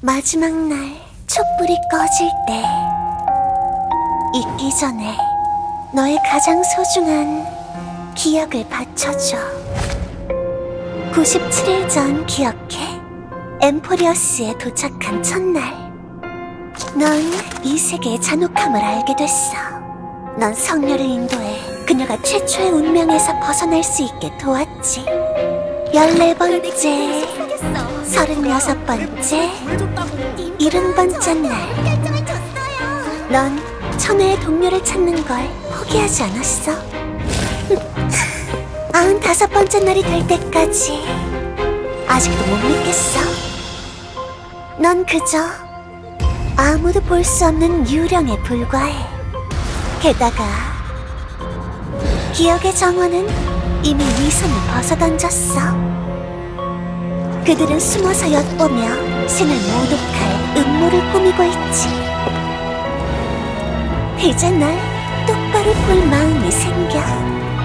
마지막 날 촛불이 꺼질 때 잊기 전에 너의 가장 소중한 기억을 바쳐줘. 97일 전 기억해. 엠포리어스에 도착한 첫날 넌 이 세계의 잔혹함을 알게 됐어. 넌 성녀를 인도해 그녀가 최초의 운명에서 벗어날 수 있게 도왔지. 14번째 서른여섯 번째, 일흔 번째 날, 넌 천혜의 동료를 찾는 걸 포기하지 않았어. 아흔 다섯 번째 날이 될 때까지 아직도 못 믿겠어. 넌 그저 아무도 볼 수 없는 유령에 불과해. 게다가 기억의 정원은 이미 위선을 벗어던졌어. 그들은 숨어서 엿보며 신을 모독할 음모를 꾸미고 있지. 이제 날 똑바로 볼 마음이 생겨.